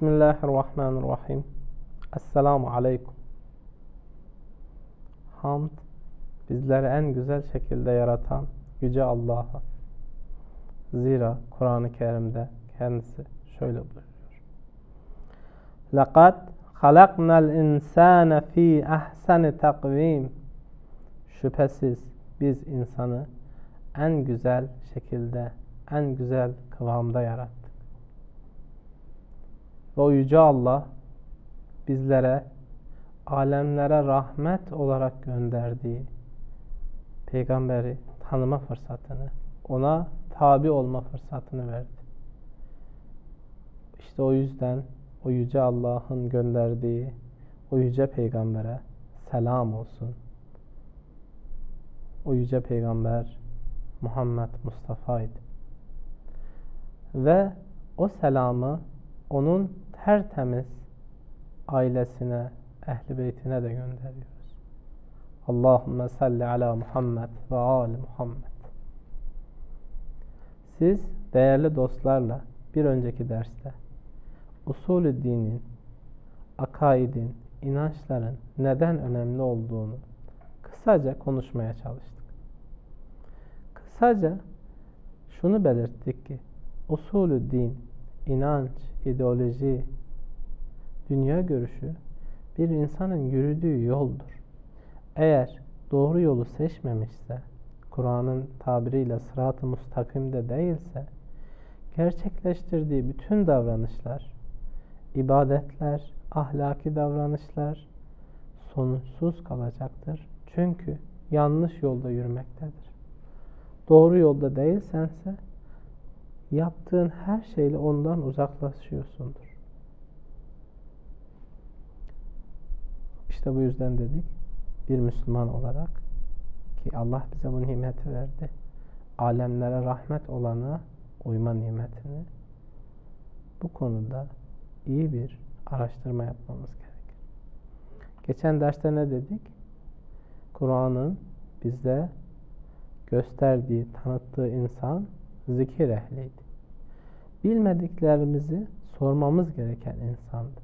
Bismillahirrahmanirrahim. Esselamu Aleyküm. Hamd, bizleri en güzel şekilde yaratan Yüce Allah'a. Zira Kur'an-ı Kerim'de kendisi şöyle buyuruyor. لَقَدْ خَلَقْنَا الْاِنْسَانَ ف۪ي اَحْسَنِ takvim. Şüphesiz biz insanı en güzel şekilde, en güzel kıvamda yarattık. Ve o Yüce Allah bizlere alemlere rahmet olarak gönderdiği peygamberi tanıma fırsatını, ona tabi olma fırsatını verdi. İşte o yüzden o Yüce Allah'ın gönderdiği o Yüce Peygambere selam olsun. O Yüce Peygamber Muhammed Mustafa'ydı. Ve o selamı onun tertemiz ailesine, ehli beytine de gönderiyoruz. Allahümme salli ala Muhammed ve ali Muhammed. Siz değerli dostlarla bir önceki derste usulü dinin, akaidin, inançların neden önemli olduğunu kısaca konuşmaya çalıştık. Kısaca şunu belirttik ki usulü din, inanç, ideoloji, dünya görüşü bir insanın yürüdüğü yoldur. Eğer doğru yolu seçmemişse, Kur'an'ın tabiriyle sırat-ı mustakimde değilse, gerçekleştirdiği bütün davranışlar, ibadetler, ahlaki davranışlar sonuçsuz kalacaktır. Çünkü yanlış yolda yürümektedir. Doğru yolda değilsense, yaptığın her şeyle ondan uzaklaşıyorsundur. İşte bu yüzden dedik bir Müslüman olarak ki Allah bize bu nimeti verdi. Alemlere rahmet olana uyma nimetini bu konuda iyi bir araştırma yapmamız gerekir. Geçen derste ne dedik? Kur'an'ın bize gösterdiği, tanıttığı insan zikir ehliydi. Bilmediklerimizi sormamız gereken insandı.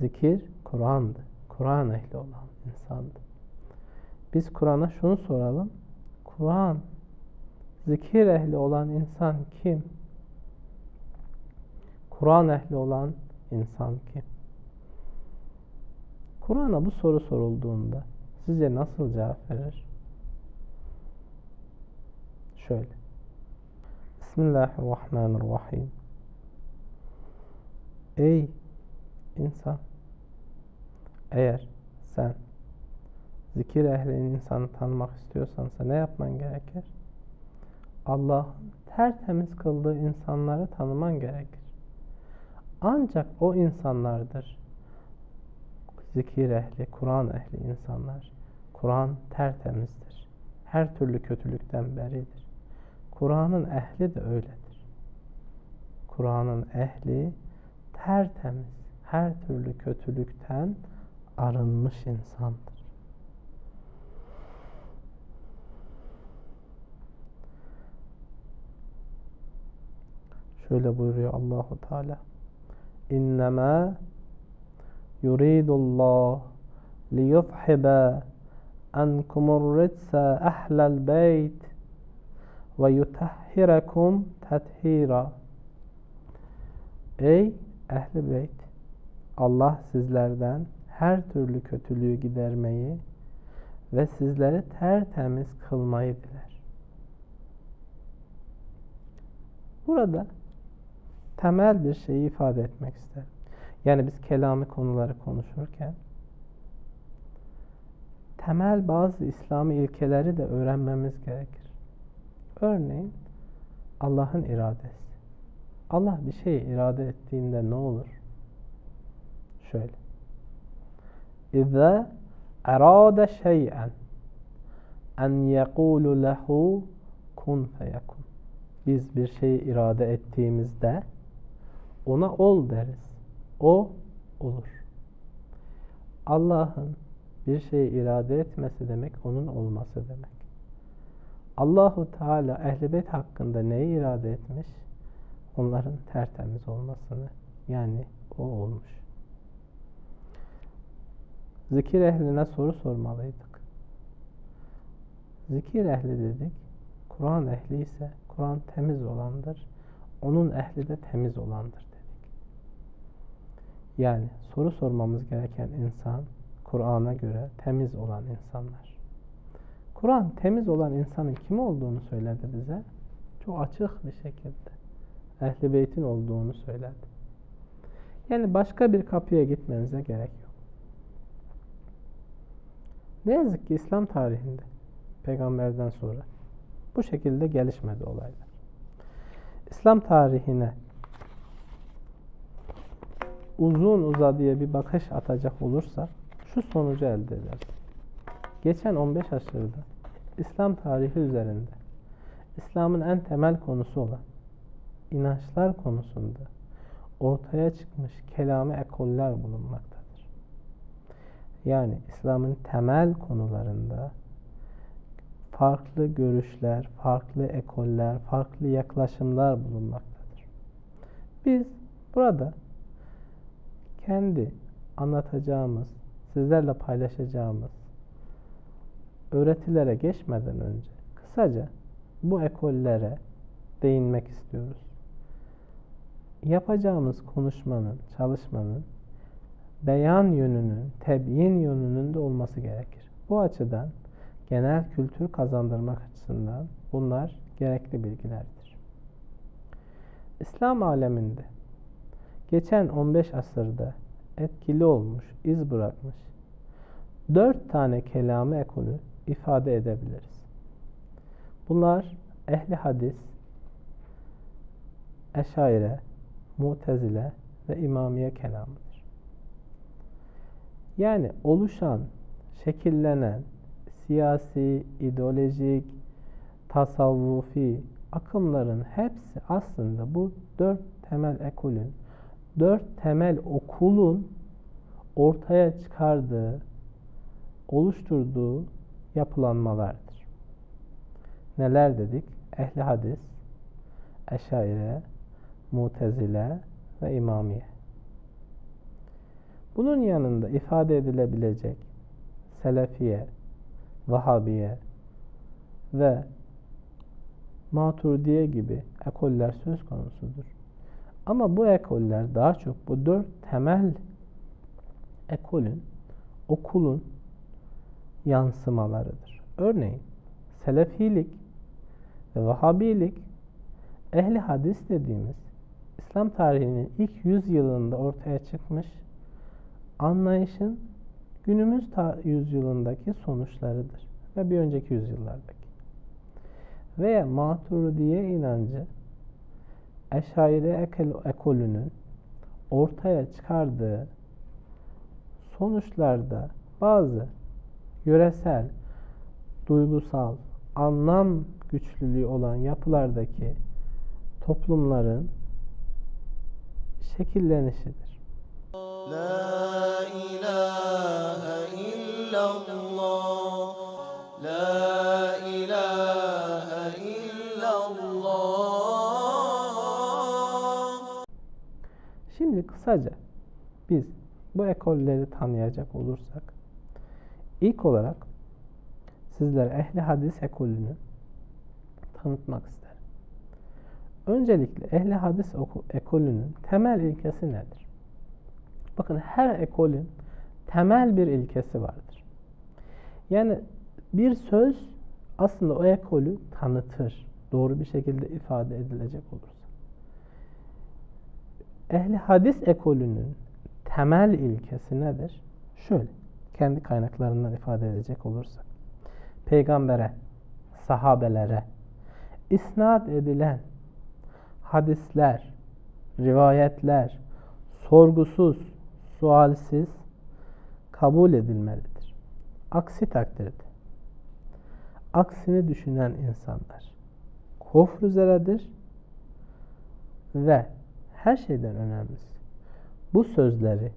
Zikir Kur'an'dı. Kur'an ehli olan insandı. Biz Kur'an'a şunu soralım. Kur'an zikir ehli olan insan kim? Kur'an ehli olan insan kim? Kur'an'a bu soru sorulduğunda sizce nasıl cevap verir? Şöyle. Bismillahirrahmanirrahim. Ey insan! Eğer sen zikir ehlinin insanı tanımak istiyorsansa ne yapman gerekir? Allah'ın tertemiz kıldığı insanları tanıman gerekir. Ancak o insanlardır. Zikir ehli, Kur'an ehli insanlar. Kur'an tertemizdir. Her türlü kötülükten beridir. Kur'an'ın ehli de öyledir. Kur'an'ın ehli tertemiz, her türlü kötülükten arınmış insandır. Şöyle buyuruyor Allahu Teala. İnnemâ yuridullah liyuzhiba ankumur ritsa ahlal beyt ve yutahhirakum tethira. Ey ehli beyt Allah sizlerden her türlü kötülüğü gidermeyi ve sizleri tertemiz kılmayı diler. Burada temel bir şeyi ifade etmek isterim. Yani biz kelami konuları konuşurken temel bazı İslami ilkeleri de öğrenmemiz gerekir. Örneğin Allah'ın iradesi. Allah bir şeyi irade ettiğinde ne olur? Şöyle. İza arada şey'en en yekulu lehu kun feyekun. Biz bir şeyi irade ettiğimizde ona ol deriz. O olur. Allah'ın bir şeyi irade etmesi demek onun olması demek. Allahu Teala Ehl-i Beyt hakkında neyi irade etmiş? Onların tertemiz olmasını. Yani o olmuş. Zikir ehline soru sormalıydık. Zikir ehli dedik. Kur'an ehli ise Kur'an temiz olandır. Onun ehli de temiz olandır dedik. Yani soru sormamız gereken insan Kur'an'a göre temiz olan insanlar. Kur'an temiz olan insanın kim olduğunu söyledi bize. Çok açık bir şekilde. Ehli beytin olduğunu söyledi. Yani başka bir kapıya gitmenize gerek yok. Ne yazık ki İslam tarihinde peygamberden sonra bu şekilde gelişmedi olaylar. İslam tarihine uzun uzadıya bir bakış atacak olursa şu sonucu elde ederiz. Geçen 15 asırda İslam tarihi üzerinde İslam'ın en temel konusu olan inançlar konusunda ortaya çıkmış kelame ekoller bulunmaktadır. Yani İslam'ın temel konularında farklı görüşler, farklı ekoller, farklı yaklaşımlar bulunmaktadır. Biz burada kendi anlatacağımız, sizlerle paylaşacağımız öğretilere geçmeden önce kısaca bu ekollere değinmek istiyoruz. Yapacağımız konuşmanın, çalışmanın beyan yönünün, tebyin yönünün de olması gerekir. Bu açıdan genel kültür kazandırmak açısından bunlar gerekli bilgilerdir. İslam aleminde geçen 15 asırda etkili olmuş, iz bırakmış dört tane kelamı ekolü ifade edebiliriz. Bunlar ehli hadis, eşaire, mutezile ve imamiye kelamıdır. Yani oluşan, şekillenen siyasi, ideolojik, tasavvufi akımların hepsi aslında bu dört temel ekolün, dört temel okulun ortaya çıkardığı, oluşturduğu yapılanmalardır. Neler dedik? Ehli hadis, eşaire, mutezile ve imamiye. Bunun yanında ifade edilebilecek selefiye, Vahabiye ve Maturidiye gibi ekoller söz konusudur. Ama bu ekoller daha çok bu dört temel ekolün, okulun yansımalarıdır. Örneğin Selefilik ve Vahabilik ehli hadis dediğimiz İslam tarihinin ilk 100 yılında ortaya çıkmış anlayışın günümüz yüzyılındaki sonuçlarıdır ve bir önceki yüzyıllardaki. Veya Maturidiye inancı Eşaire ekolünün ortaya çıkardığı sonuçlarda bazı yöresel, duygusal, anlam güçlülüğü olan yapılardaki toplumların şekillenişidir. La ilahe illallah La ilahe illallah Şimdi kısaca biz bu ekolleri tanıyacak olursak ilk olarak sizlere ehli hadis ekolünü tanıtmak isterim. Öncelikle ehli hadis ekolünün temel ilkesi nedir? Bakın her ekolün temel bir ilkesi vardır. Yani bir söz aslında o ekolü tanıtır. Doğru bir şekilde ifade edilecek olursa. Ehli hadis ekolünün temel ilkesi nedir? Şöyle, kendi kaynaklarından ifade edecek olursak. Peygambere, sahabelere, isnat edilen hadisler, rivayetler sorgusuz, sualsiz kabul edilmelidir. Aksi takdirde aksini düşünen insanlar kufr üzeredir ve her şeyden önemlisi bu sözleri,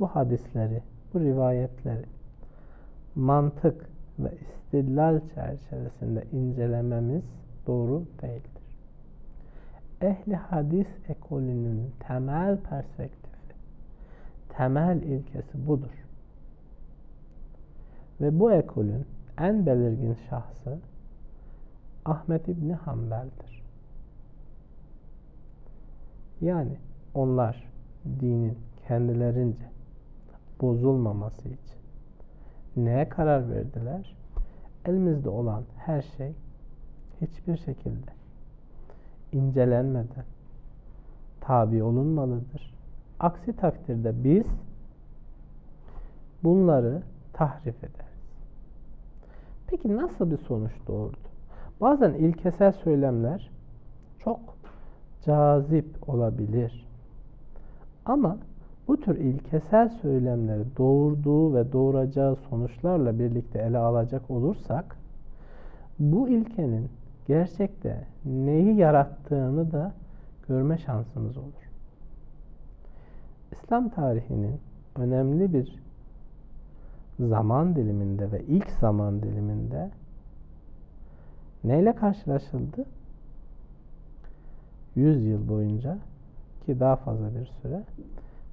bu hadisleri, bu rivayetleri mantık ve istidlal çerçevesinde incelememiz doğru değildir. Ehli hadis ekolünün temel perspektifi, temel ilkesi budur. Ve bu ekolün en belirgin şahsı Ahmet İbni Hanbel'dir. Yani onlar dinin kendilerince bozulmaması için neye karar verdiler? Elimizde olan her şey hiçbir şekilde incelenmeden tabi olunmalıdır. Aksi takdirde biz bunları tahrif ederiz. Peki nasıl bir sonuç doğurdu? Bazen ilkesel söylemler çok cazip olabilir. Ama bu tür ilkesel söylemleri doğurduğu ve doğuracağı sonuçlarla birlikte ele alacak olursak bu ilkenin gerçekte neyi yarattığını da görme şansımız olur. İslam tarihinin önemli bir zaman diliminde ve ilk zaman diliminde neyle karşılaşıldı? 100 yıl boyunca ki daha fazla bir süre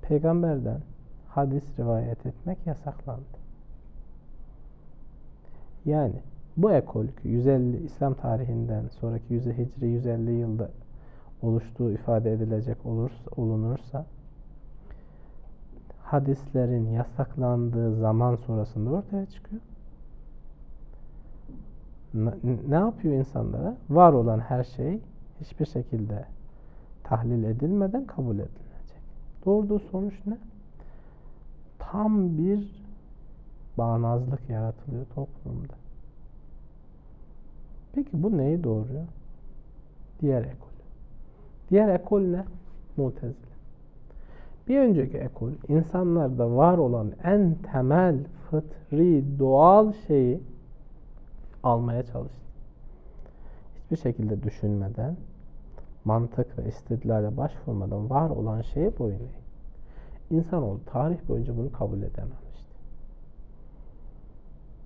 peygamberden hadis rivayet etmek yasaklandı. Yani bu ekol 150 İslam tarihinden sonraki 100 Hicri 150 yılda oluştuğu ifade edilecek olursa, olunursa hadislerin yasaklandığı zaman sonrasında ortaya çıkıyor. Ne yapıyor insanlara? Var olan her şey hiçbir şekilde tahlil edilmeden kabul edilecek. Doğurduğu sonuç ne? Tam bir bağnazlık yaratılıyor toplumda. Peki bu neyi doğuruyor? Diğer ekol. Diğer ekol ne? Mutezile. Bir önceki ekol insanlarda var olan en temel fıtri doğal şeyi almaya çalıştı. Hiçbir şekilde düşünmeden, mantık ve istidlale başvurmadan var olan şeye boyun eğdi. İnsanoğlu tarih boyunca bunu kabul edememişti.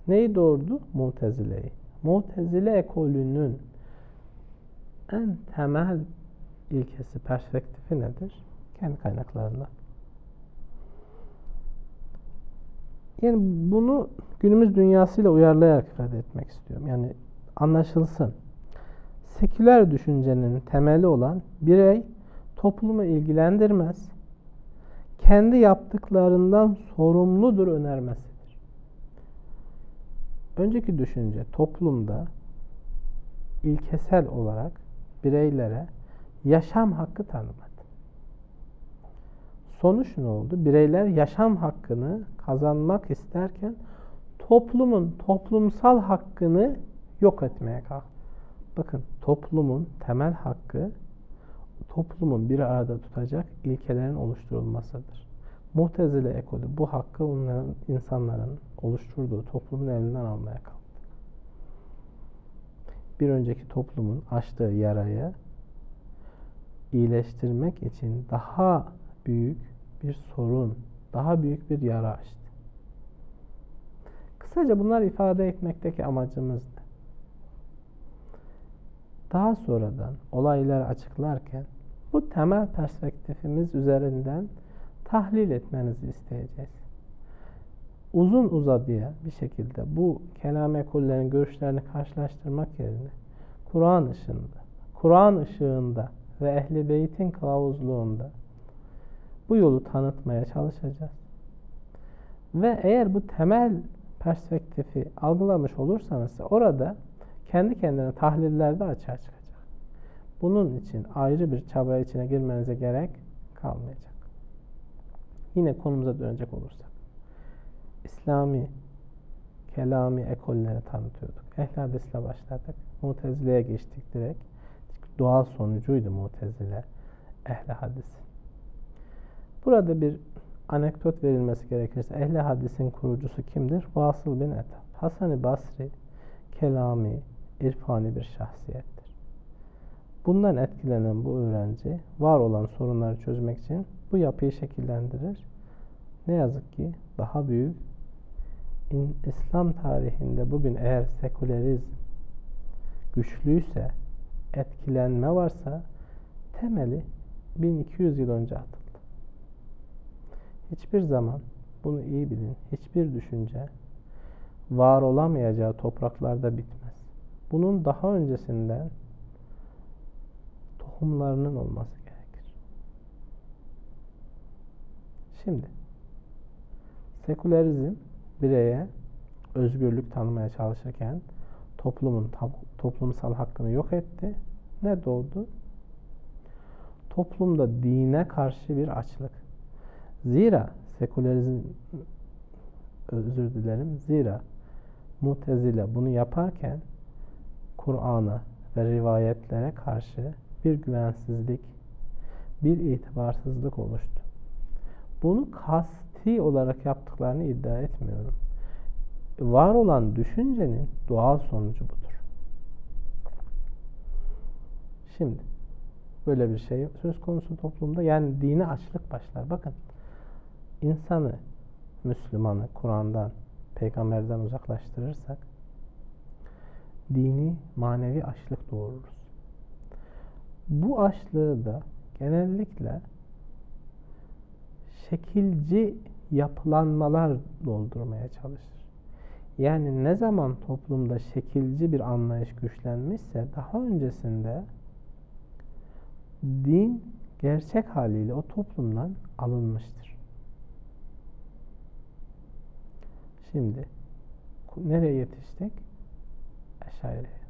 Neyi doğurdu? Mutezile'yi. Mutezile ekolünün en temel ilkesi, perspektifi nedir? Kendi kaynaklarında. Yani bunu günümüz dünyasıyla uyarlayarak ifade etmek istiyorum. Yani anlaşılsın. Seküler düşüncenin temeli olan birey toplumu ilgilendirmez. Kendi yaptıklarından sorumludur önermesidir. Önceki düşünce toplumda ilkesel olarak bireylere yaşam hakkı tanımadı. Sonuç ne oldu? Bireyler yaşam hakkını kazanmak isterken toplumun toplumsal hakkını yok etmeye kalktı. Bakın toplumun temel hakkı toplumun bir arada tutacak ilkelerin oluşturulmasıdır. Muhtezile ekolü bu hakkı onların insanların oluşturduğu toplumun elinden almaya kalktı. Bir önceki toplumun açtığı yarayı iyileştirmek için daha büyük bir sorun, daha büyük bir yara açtı. Kısaca bunlar ifade etmekteki amacımız ne? Daha sonradan olayları açıklarken bu temel perspektifimiz üzerinden tahlil etmenizi isteyeceğiz. Uzun uzadıya bir şekilde bu kelam ekollerinin görüşlerini karşılaştırmak yerine Kur'an ışığında, Kur'an ışığında ve Ehli Beyt'in kılavuzluğunda bu yolu tanıtmaya çalışacağız. Ve eğer bu temel perspektifi algılamış olursanız orada kendi kendine tahliller de açığa çıkacak. Bunun için ayrı bir çaba içine girmenize gerek kalmayacak. Yine konumuza dönecek olursak. İslami, kelami ekolleri tanıtıyorduk. Ehl hadisle başladık. Mutezile'ye geçtik direkt. Doğal sonucuydu Mutezile, ehli hadis. Burada bir anekdot verilmesi gerekirse ehli hadisin kurucusu kimdir? Vasıl bin Ethem. Hasan-ı Basri kelami, irfani bir şahsiyettir. Bundan etkilenen bu öğrenci var olan sorunları çözmek için bu yapıyı şekillendirir. Ne yazık ki daha büyük İslam tarihinde bugün eğer sekülerizm güçlüyse, etkilenme varsa temeli 1200 yıl önce atıldı. Hiçbir zaman bunu iyi bilin. Hiçbir düşünce var olamayacağı topraklarda bitmez. Bunun daha öncesinden tohumlarının olması gerekir. Şimdi sekülerizm bireye özgürlük tanımaya çalışırken toplumun toplumsal hakkını yok etti. Ne doğdu? Toplumda dine karşı bir açlık. Zira sekülerizm özür dilerim. Zira Mutezile bunu yaparken Kur'an'a ve rivayetlere karşı bir güvensizlik, bir itibarsızlık oluştu. Bunu kasti olarak yaptıklarını iddia etmiyorum. Var olan düşüncenin doğal sonucu budur. Şimdi böyle bir şey söz konusu toplumda yani dine açlık başlar. Bakın insanı, Müslümanı Kur'an'dan, peygamberden uzaklaştırırsak dini, manevi açlık doğururuz. Bu açlığı da genellikle şekilci yapılanmalar doldurmaya çalışır. Yani ne zaman toplumda şekilci bir anlayış güçlenmişse daha öncesinde din gerçek haliyle o toplumdan alınmıştır. Şimdi nereye yetiştik? Eşaire'ye.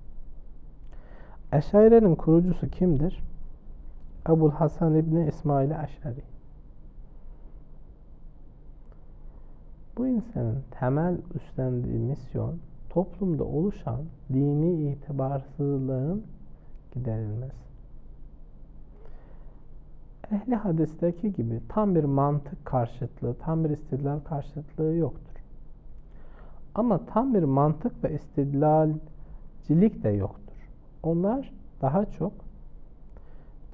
Eşaire'nin kurucusu kimdir? Ebul Hasan İbni İsmail Eşari. Bu insanın temel üstlendiği misyon toplumda oluşan dini itibarsızlığın giderilmesi. Ehli hadisteki gibi tam bir mantık karşıtlığı, tam bir istidlal karşıtlığı yoktur. Ama tam bir mantık ve istidlalcilik de yoktur. Onlar daha çok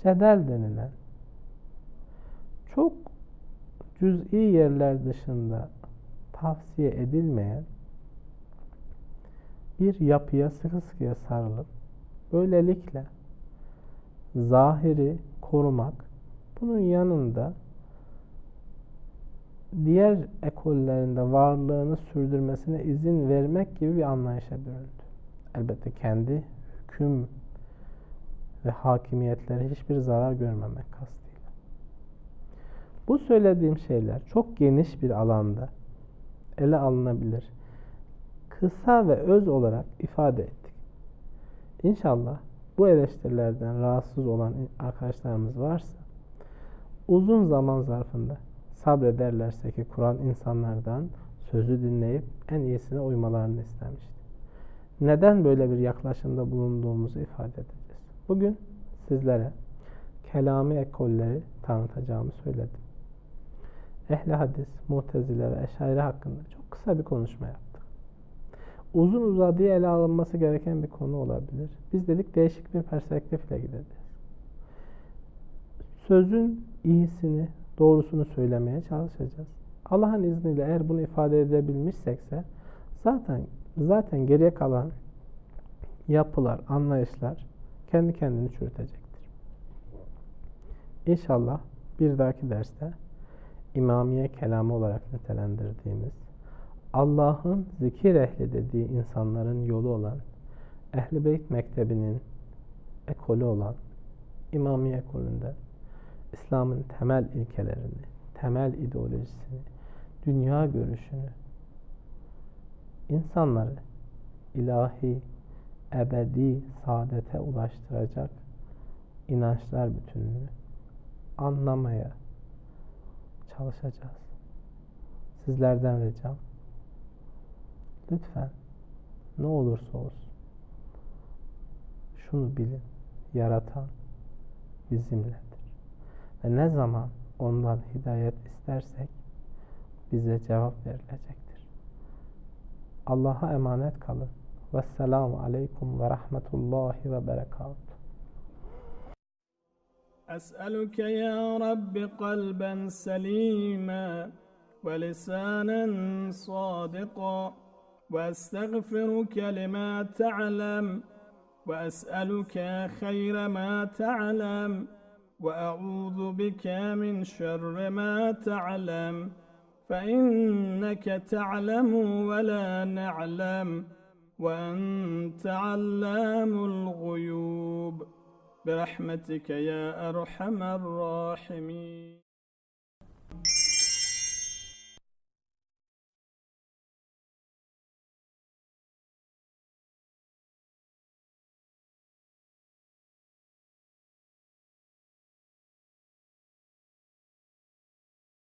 cedel denilen çok cüz'i yerler dışında tavsiye edilmeyen bir yapıya sıkı sıkıya sarılıp böylelikle zahiri korumak bunun yanında diğer ekollerinde varlığını sürdürmesine izin vermek gibi bir anlayışa büründü. Elbette kendi hüküm ve hakimiyetleri hiçbir zarar görmemek kastıyla. Bu söylediğim şeyler çok geniş bir alanda ele alınabilir. Kısa ve öz olarak ifade ettik. İnşallah bu eleştirilerden rahatsız olan arkadaşlarımız varsa uzun zaman zarfında sabrederlerse ki Kur'an insanlardan sözü dinleyip en iyisine uymalarını istemişti. Neden böyle bir yaklaşımda bulunduğumuzu ifade edeceğiz. Bugün sizlere kelami ekolleri tanıtacağımı söyledim. Ehli hadis, mutezile ve eşaire hakkında çok kısa bir konuşma yaptık. Uzun uzadıya ele alınması gereken bir konu olabilir. Biz dedik değişik bir perspektifle gideceğiz. Sözün iyisini, doğrusunu söylemeye çalışacağız. Allah'ın izniyle eğer bunu ifade edebilmişsekse zaten zaten geriye kalan yapılar, anlayışlar kendi kendini çürütecektir. İnşallah bir dahaki derste İmamiye kelamı olarak nitelendirdiğimiz Allah'ın zikir ehli dediği insanların yolu olan Ehl-i Beyt Mektebi'nin ekolü olan İmamiye ekolünde İslam'ın temel ilkelerini, temel ideolojisini, dünya görüşünü, insanları ilahi, ebedi saadete ulaştıracak inançlar bütününü anlamaya çalışacağız. Sizlerden ricam lütfen ne olursa olsun şunu bilin. Yaratan bizimledir. Ve ne zaman ondan hidayet istersek bize cevap verilecektir. Allah'a emanet kalın. Vesselamu aleykum ve rahmetullahi ve berekatuhu. أسألك يا رب قلبا سليما ولسانا صادقا وأستغفرك لما تعلم وأسألك خير ما تعلم وأعوذ بك من شر ما تعلم فإنك تعلم ولا نعلم وأنت علام الغيوب. برحمتك يا أرحم الراحمين.